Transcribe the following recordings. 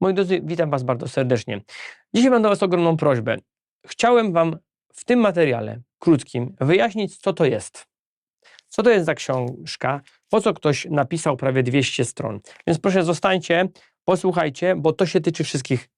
Moi drodzy, witam Was bardzo serdecznie. Dzisiaj mam do Was ogromną prośbę. Chciałem Wam w tym materiale krótkim wyjaśnić, co to jest. Co to jest za książka, po co ktoś napisał prawie 200 stron. Więc proszę zostańcie, posłuchajcie, bo to się tyczy wszystkich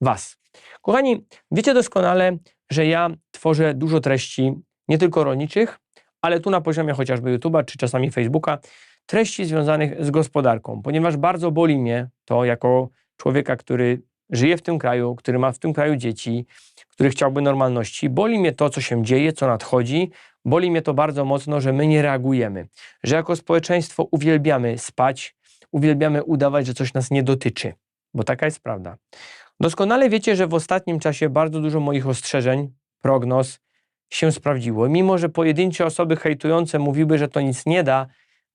Was. Kochani, wiecie doskonale, że ja tworzę dużo treści, nie tylko rolniczych, ale tu na poziomie chociażby YouTube'a czy czasami Facebooka, treści związanych z gospodarką, ponieważ bardzo boli mnie to jako człowieka, który żyje w tym kraju, który ma w tym kraju dzieci, który chciałby normalności. Boli mnie to, co się dzieje, co nadchodzi. Boli mnie to bardzo mocno, że my nie reagujemy, że jako społeczeństwo uwielbiamy spać, uwielbiamy udawać, że coś nas nie dotyczy, bo taka jest prawda. Doskonale wiecie, że w ostatnim czasie bardzo dużo moich ostrzeżeń, prognoz się sprawdziło. Mimo, że pojedyncze osoby hejtujące mówiły, że to nic nie da,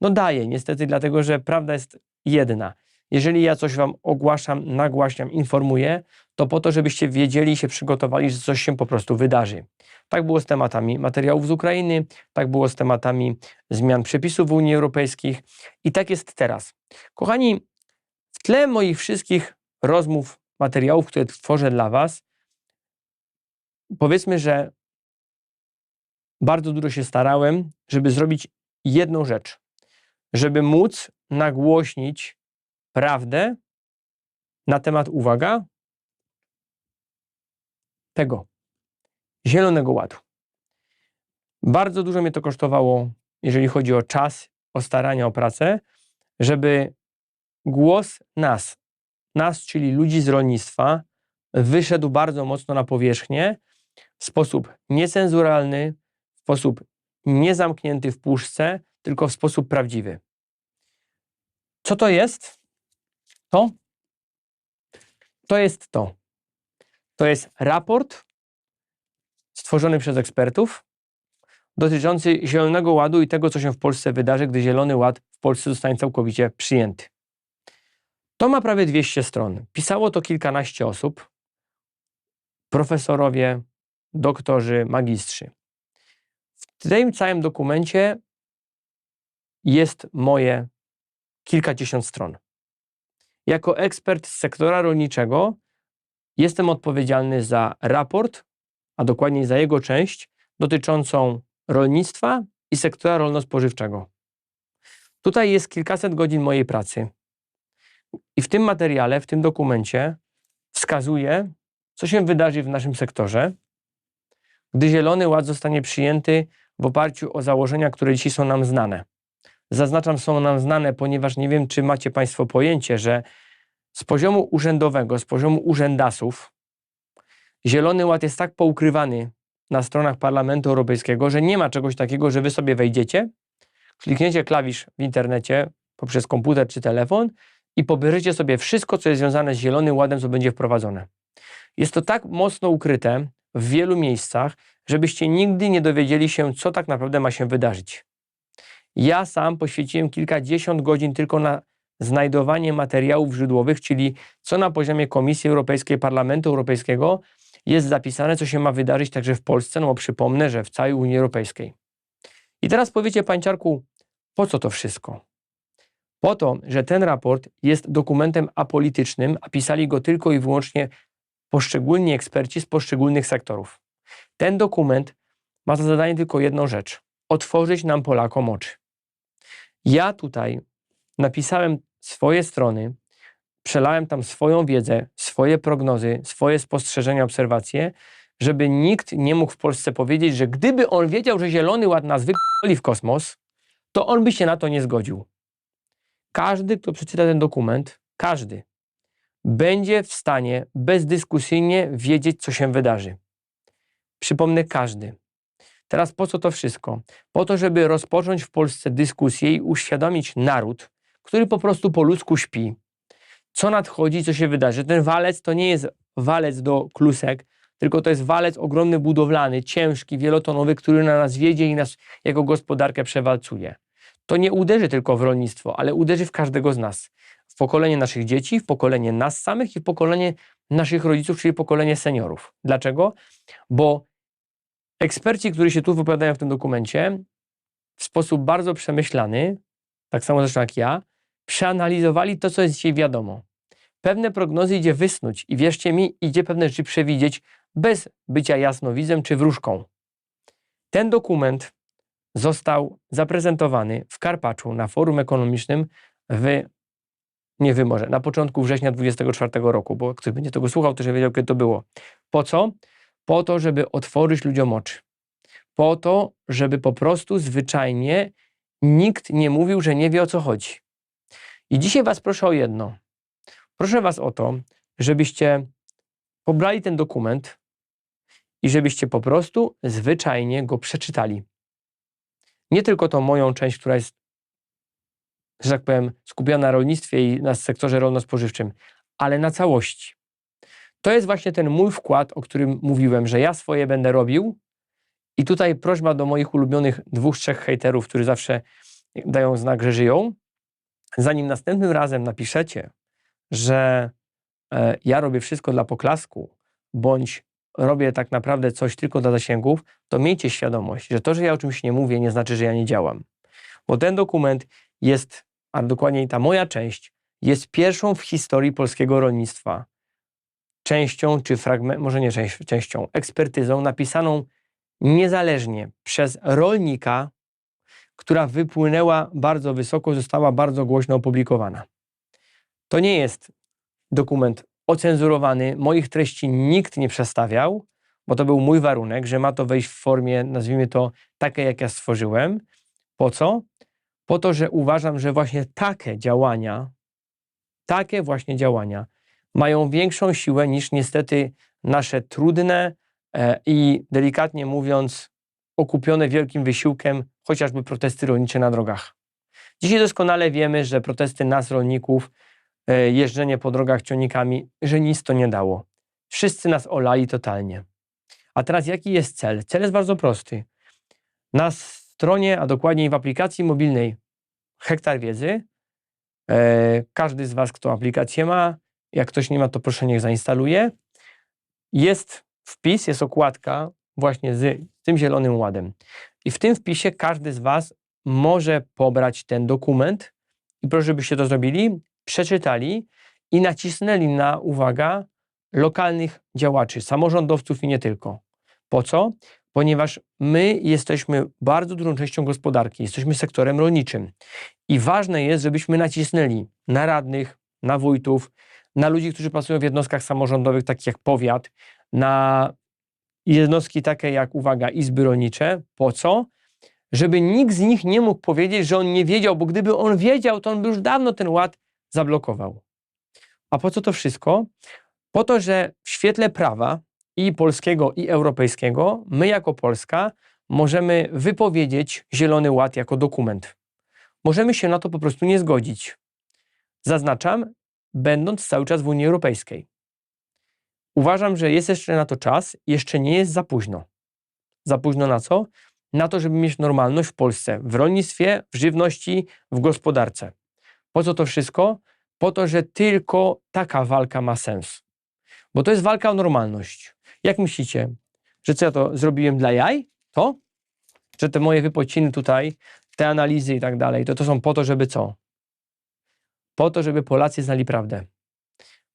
no daje niestety, dlatego że prawda jest jedna. Jeżeli ja coś Wam ogłaszam, nagłaśniam, informuję, to po to, żebyście wiedzieli i się przygotowali, że coś się po prostu wydarzy. Tak było z tematami materiałów z Ukrainy, tak było z tematami zmian przepisów w Unii Europejskiej i tak jest teraz. Kochani, w tle moich wszystkich rozmów, materiałów, które tworzę dla Was, powiedzmy, że bardzo dużo się starałem, żeby zrobić jedną rzecz, żeby móc nagłośnić prawdę na temat, uwaga, tego Zielonego Ładu. Bardzo dużo mnie to kosztowało, jeżeli chodzi o czas, o starania, o pracę, żeby głos nas, nas, czyli ludzi z rolnictwa, wyszedł bardzo mocno na powierzchnię w sposób niecenzuralny, w sposób niezamknięty w puszce, tylko w sposób prawdziwy. Co to jest? To? To jest to. To jest raport stworzony przez ekspertów dotyczący Zielonego Ładu i tego, co się w Polsce wydarzy, gdy Zielony Ład w Polsce zostanie całkowicie przyjęty. To ma prawie 200 stron. Pisało to kilkanaście osób, profesorowie, doktorzy, magistrzy. W tym całym dokumencie jest moje kilkadziesiąt stron. Jako ekspert z sektora rolniczego jestem odpowiedzialny za raport, a dokładniej za jego część dotyczącą rolnictwa i sektora rolno-spożywczego. Tutaj jest kilkaset godzin mojej pracy. I w tym materiale, w tym dokumencie wskazuję, co się wydarzy w naszym sektorze, gdy Zielony Ład zostanie przyjęty w oparciu o założenia, które dzisiaj są nam znane. Zaznaczam, są nam znane, ponieważ nie wiem, czy macie Państwo pojęcie, że z poziomu urzędowego, z poziomu urzędasów, Zielony Ład jest tak poukrywany na stronach Parlamentu Europejskiego, że nie ma czegoś takiego, że Wy sobie wejdziecie, klikniecie klawisz w internecie poprzez komputer czy telefon i pobierzecie sobie wszystko, co jest związane z Zielonym Ładem, co będzie wprowadzone. Jest to tak mocno ukryte w wielu miejscach, żebyście nigdy nie dowiedzieli się, co tak naprawdę ma się wydarzyć. Ja sam poświęciłem kilkadziesiąt godzin tylko na znajdowanie materiałów źródłowych, czyli co na poziomie Komisji Europejskiej, Parlamentu Europejskiego jest zapisane, co się ma wydarzyć także w Polsce, no bo przypomnę, że w całej Unii Europejskiej. I teraz powiecie, pańciarku, po co to wszystko? Po to, że ten raport jest dokumentem apolitycznym, a pisali go tylko i wyłącznie poszczególni eksperci z poszczególnych sektorów. Ten dokument ma za zadanie tylko jedną rzecz: otworzyć nam Polakom oczy. Ja tutaj napisałem swoje strony, przelałem tam swoją wiedzę, swoje prognozy, swoje spostrzeżenia, obserwacje, żeby nikt nie mógł w Polsce powiedzieć, że gdyby on wiedział, że Zielony Ład nas wypali w kosmos, to on by się na to nie zgodził. Każdy, kto przeczyta ten dokument, każdy, będzie w stanie bezdyskusyjnie wiedzieć, co się wydarzy. Przypomnę, każdy. Teraz po co to wszystko? Po to, żeby rozpocząć w Polsce dyskusję i uświadomić naród, który po prostu po ludzku śpi, co nadchodzi, co się wydarzy. Ten walec to nie jest walec do klusek, tylko to jest walec ogromny budowlany, ciężki, wielotonowy, który na nas wiedzie i nas jako gospodarkę przewalcuje. To nie uderzy tylko w rolnictwo, ale uderzy w każdego z nas. W pokolenie naszych dzieci, w pokolenie nas samych i w pokolenie naszych rodziców, czyli pokolenie seniorów. Dlaczego? Bo eksperci, którzy się tu wypowiadają w tym dokumencie, w sposób bardzo przemyślany, tak samo zresztą jak ja, przeanalizowali to, co jest dzisiaj wiadomo. pewne prognozy idzie wysnuć i wierzcie mi, idzie pewne rzeczy przewidzieć bez bycia jasnowidzem czy wróżką. Ten dokument został zaprezentowany w Karpaczu na forum ekonomicznym w, nie wiem może, na początku września 2024 roku, bo ktoś będzie tego słuchał, to że wiedział, kiedy to było. Po co? Po to, żeby otworzyć ludziom oczy. Po to, żeby po prostu zwyczajnie nikt nie mówił, że nie wie o co chodzi. I dzisiaj Was proszę o jedno. Proszę Was o to, żebyście pobrali ten dokument i żebyście po prostu zwyczajnie go przeczytali. Nie tylko tą moją część, która jest, że tak powiem, skupiona na rolnictwie i na sektorze rolno-spożywczym, ale na całości. To jest właśnie ten mój wkład, o którym mówiłem, że ja swoje będę robił. I tutaj prośba do moich ulubionych dwóch, trzech hejterów, którzy zawsze dają znak, że żyją. Zanim następnym razem napiszecie, że e, ja robię wszystko dla poklasku, bądź robię tak naprawdę coś tylko dla zasięgów, to miejcie świadomość, że to, że ja o czymś nie mówię, nie znaczy, że ja nie działam. Bo ten dokument jest, a dokładniej ta moja część, jest pierwszą w historii polskiego rolnictwa częścią, czy fragment, może nie częścią, ekspertyzą napisaną niezależnie przez rolnika, która wypłynęła bardzo wysoko, została bardzo głośno opublikowana. To nie jest dokument ocenzurowany, moich treści nikt nie przestawiał, bo to był mój warunek, że ma to wejść w formie, nazwijmy to, takiej, jak ja stworzyłem. Po co? Po to, że uważam, że właśnie takie działania, takie właśnie działania mają większą siłę niż niestety nasze trudne e, i delikatnie mówiąc, okupione wielkim wysiłkiem, chociażby protesty rolnicze na drogach. Dzisiaj doskonale wiemy, że protesty nas, rolników, e, jeżdżenie po drogach ciągnikami, że nic to nie dało. Wszyscy nas olali totalnie. A teraz jaki jest cel? Cel jest bardzo prosty. Na stronie, a dokładniej w aplikacji mobilnej Hektar Wiedzy, e, każdy z Was, kto aplikację ma, jak ktoś nie ma, to proszę niech zainstaluje. Jest wpis, jest okładka właśnie z tym zielonym ładem. I w tym wpisie każdy z Was może pobrać ten dokument i proszę, żebyście to zrobili, przeczytali i nacisnęli na, uwaga, lokalnych działaczy, samorządowców i nie tylko. Po co? Ponieważ my jesteśmy bardzo dużą częścią gospodarki, jesteśmy sektorem rolniczym i ważne jest, żebyśmy nacisnęli na radnych, na wójtów, na ludzi, którzy pracują w jednostkach samorządowych, takich jak powiat, na jednostki takie jak, uwaga, izby rolnicze. Po co? Żeby nikt z nich nie mógł powiedzieć, że on nie wiedział, bo gdyby on wiedział, to on by już dawno ten ład zablokował. A po co to wszystko? Po to, że w świetle prawa i polskiego, i europejskiego, my jako Polska możemy wypowiedzieć Zielony Ład jako dokument. Możemy się na to po prostu nie zgodzić. Zaznaczam, będąc cały czas w Unii Europejskiej. Uważam, że jest jeszcze na to czas, jeszcze nie jest za późno. Za późno na co? Na to, żeby mieć normalność w Polsce, w rolnictwie, w żywności, w gospodarce. Po co to wszystko? Po to, że tylko taka walka ma sens. Bo to jest walka o normalność. Jak myślicie, że co ja to zrobiłem dla jaj? To? Że te moje wypociny tutaj, te analizy i tak dalej, to to są po to, żeby co? Po to, żeby Polacy znali prawdę.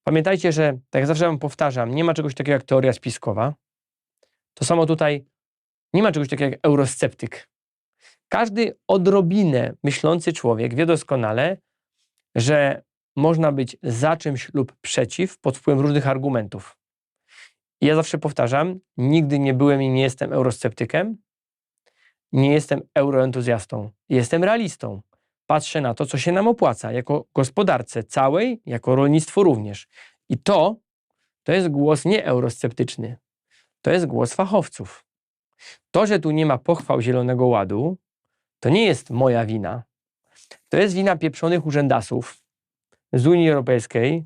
Pamiętajcie, że, tak jak zawsze wam powtarzam, nie ma czegoś takiego jak teoria spiskowa. To samo tutaj nie ma czegoś takiego jak eurosceptyk. Każdy odrobinę myślący człowiek wie doskonale, że można być za czymś lub przeciw pod wpływem różnych argumentów. I ja zawsze powtarzam, nigdy nie byłem i nie jestem eurosceptykiem, nie jestem euroentuzjastą, jestem realistą patrzę na to, co się nam opłaca jako gospodarce całej, jako rolnictwo również. I to, to jest głos nie eurosceptyczny, to jest głos fachowców. To, że tu nie ma pochwał Zielonego Ładu, to nie jest moja wina. To jest wina pieprzonych urzędasów z Unii Europejskiej,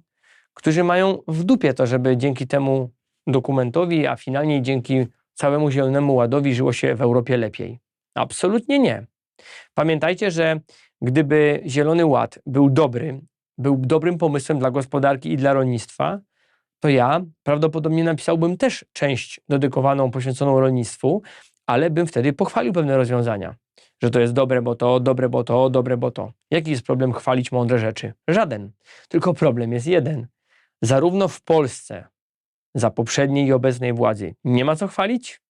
którzy mają w dupie to, żeby dzięki temu dokumentowi, a finalnie dzięki całemu Zielonemu Ładowi żyło się w Europie lepiej. Absolutnie nie. Pamiętajcie, że gdyby Zielony Ład był dobry, był dobrym pomysłem dla gospodarki i dla rolnictwa, to ja prawdopodobnie napisałbym też część dedykowaną, poświęconą rolnictwu, ale bym wtedy pochwalił pewne rozwiązania. Że to jest dobre, bo to, dobre, bo to, dobre, bo to. Jaki jest problem chwalić mądre rzeczy? Żaden. Tylko problem jest jeden, zarówno w Polsce, za poprzedniej i obecnej władzy, nie ma co chwalić.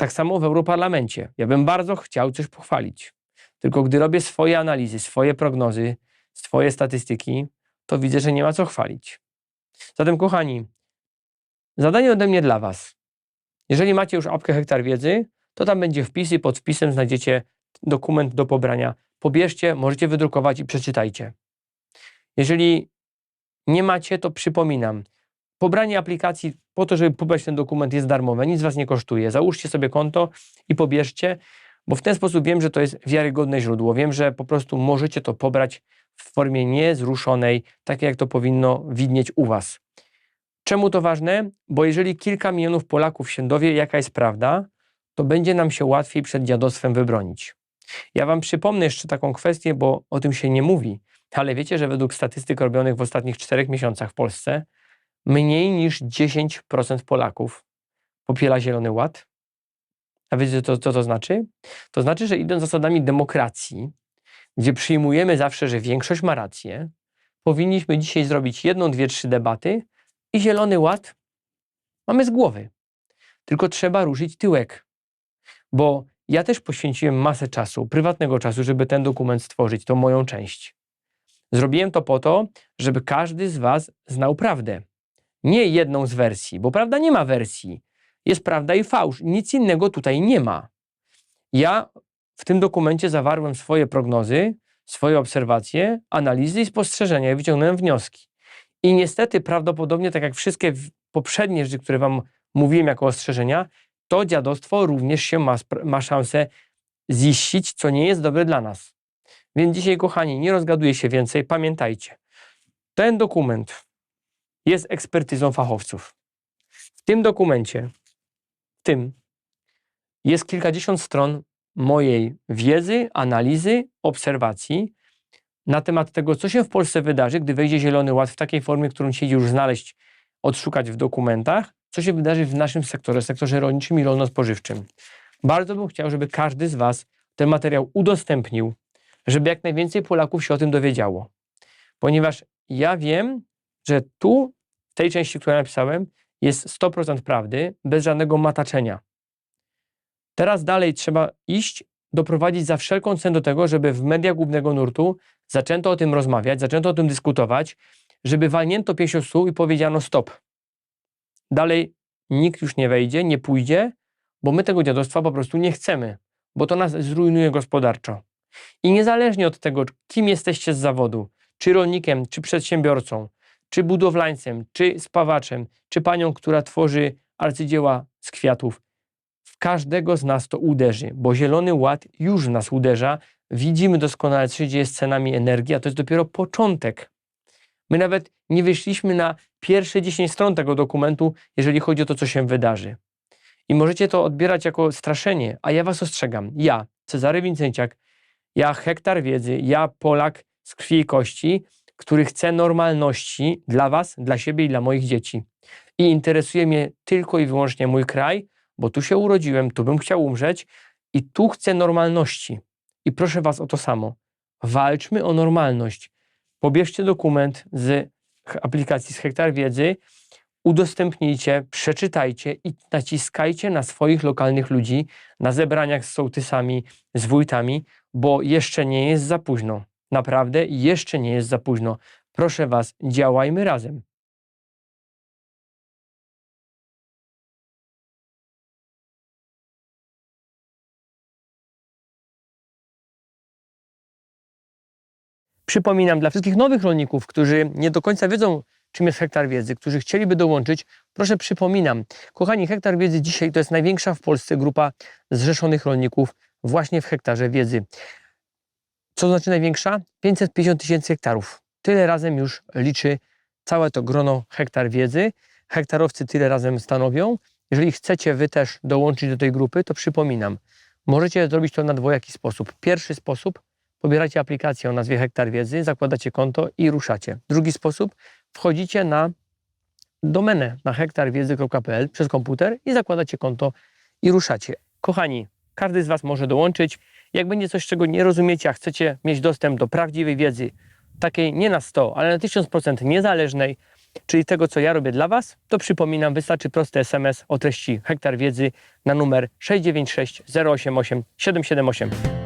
Tak samo w Europarlamencie. Ja bym bardzo chciał coś pochwalić. Tylko gdy robię swoje analizy, swoje prognozy, swoje statystyki, to widzę, że nie ma co chwalić. Zatem, kochani, zadanie ode mnie dla Was. Jeżeli macie już apkę Hektar Wiedzy, to tam będzie wpis i pod wpisem znajdziecie dokument do pobrania. Pobierzcie, możecie wydrukować i przeczytajcie. Jeżeli nie macie, to przypominam. Pobranie aplikacji po to, żeby pobrać ten dokument jest darmowe, nic Was nie kosztuje. Załóżcie sobie konto i pobierzcie, bo w ten sposób wiem, że to jest wiarygodne źródło. Wiem, że po prostu możecie to pobrać w formie niezruszonej, tak jak to powinno widnieć u Was. Czemu to ważne? Bo jeżeli kilka milionów Polaków się dowie, jaka jest prawda, to będzie nam się łatwiej przed dziadostwem wybronić. Ja Wam przypomnę jeszcze taką kwestię, bo o tym się nie mówi, ale wiecie, że według statystyk robionych w ostatnich czterech miesiącach w Polsce mniej niż 10% Polaków popiera Zielony Ład. A wiecie, co, to znaczy? To znaczy, że idąc zasadami demokracji, gdzie przyjmujemy zawsze, że większość ma rację, powinniśmy dzisiaj zrobić jedną, dwie, trzy debaty i Zielony Ład mamy z głowy. Tylko trzeba ruszyć tyłek. Bo ja też poświęciłem masę czasu, prywatnego czasu, żeby ten dokument stworzyć, to moją część. Zrobiłem to po to, żeby każdy z Was znał prawdę. Nie jedną z wersji, bo prawda nie ma wersji. Jest prawda i fałsz. Nic innego tutaj nie ma. Ja w tym dokumencie zawarłem swoje prognozy, swoje obserwacje, analizy i spostrzeżenia i wyciągnąłem wnioski. I niestety, prawdopodobnie, tak jak wszystkie poprzednie rzeczy, które Wam mówiłem jako ostrzeżenia, to dziadostwo również się ma, ma szansę ziścić, co nie jest dobre dla nas. Więc dzisiaj, kochani, nie rozgaduję się więcej. Pamiętajcie, ten dokument jest ekspertyzą fachowców. W tym dokumencie, w tym, jest kilkadziesiąt stron mojej wiedzy, analizy, obserwacji na temat tego, co się w Polsce wydarzy, gdy wejdzie Zielony Ład w takiej formie, którą siedzi już znaleźć, odszukać w dokumentach, co się wydarzy w naszym sektorze, sektorze rolniczym i rolno-spożywczym. Bardzo bym chciał, żeby każdy z Was ten materiał udostępnił, żeby jak najwięcej Polaków się o tym dowiedziało. Ponieważ ja wiem, że tu, tej części, którą napisałem, jest 100% prawdy, bez żadnego mataczenia. Teraz dalej trzeba iść, doprowadzić za wszelką cenę do tego, żeby w mediach głównego nurtu zaczęto o tym rozmawiać, zaczęto o tym dyskutować, żeby walnięto pięścią stół i powiedziano stop. Dalej nikt już nie wejdzie, nie pójdzie, bo my tego dziadostwa po prostu nie chcemy, bo to nas zrujnuje gospodarczo. I niezależnie od tego, kim jesteście z zawodu, czy rolnikiem, czy przedsiębiorcą, czy budowlańcem, czy spawaczem, czy panią, która tworzy arcydzieła z kwiatów, w każdego z nas to uderzy, bo Zielony Ład już w nas uderza. Widzimy doskonale, co się dzieje z cenami energii, a to jest dopiero początek. My nawet nie wyszliśmy na pierwsze 10 stron tego dokumentu, jeżeli chodzi o to, co się wydarzy. I możecie to odbierać jako straszenie, a ja was ostrzegam. Ja, Cezary Wincenciak, ja hektar wiedzy, ja Polak z krwi i kości, który chce normalności dla was, dla siebie i dla moich dzieci. I interesuje mnie tylko i wyłącznie mój kraj, bo tu się urodziłem, tu bym chciał umrzeć i tu chcę normalności. I proszę was o to samo. Walczmy o normalność. Pobierzcie dokument z aplikacji z Hektar Wiedzy, udostępnijcie, przeczytajcie i naciskajcie na swoich lokalnych ludzi na zebraniach z sołtysami, z wójtami, bo jeszcze nie jest za późno. Naprawdę jeszcze nie jest za późno. Proszę Was, działajmy razem. Przypominam dla wszystkich nowych rolników, którzy nie do końca wiedzą, czym jest hektar wiedzy, którzy chcieliby dołączyć, proszę przypominam. Kochani, hektar wiedzy dzisiaj to jest największa w Polsce grupa zrzeszonych rolników właśnie w hektarze wiedzy. Co znaczy największa? 550 tysięcy hektarów. Tyle razem już liczy całe to grono hektar wiedzy. Hektarowcy tyle razem stanowią. Jeżeli chcecie wy też dołączyć do tej grupy, to przypominam, możecie zrobić to na dwojaki sposób. Pierwszy sposób, pobieracie aplikację o nazwie Hektar Wiedzy, zakładacie konto i ruszacie. Drugi sposób, wchodzicie na domenę na hektarwiedzy.pl przez komputer i zakładacie konto i ruszacie. Kochani, każdy z Was może dołączyć. Jak będzie coś, czego nie rozumiecie, a chcecie mieć dostęp do prawdziwej wiedzy, takiej nie na 100, ale na 1000% niezależnej, czyli tego, co ja robię dla Was, to przypominam, wystarczy prosty SMS o treści hektar wiedzy na numer 696 088 778.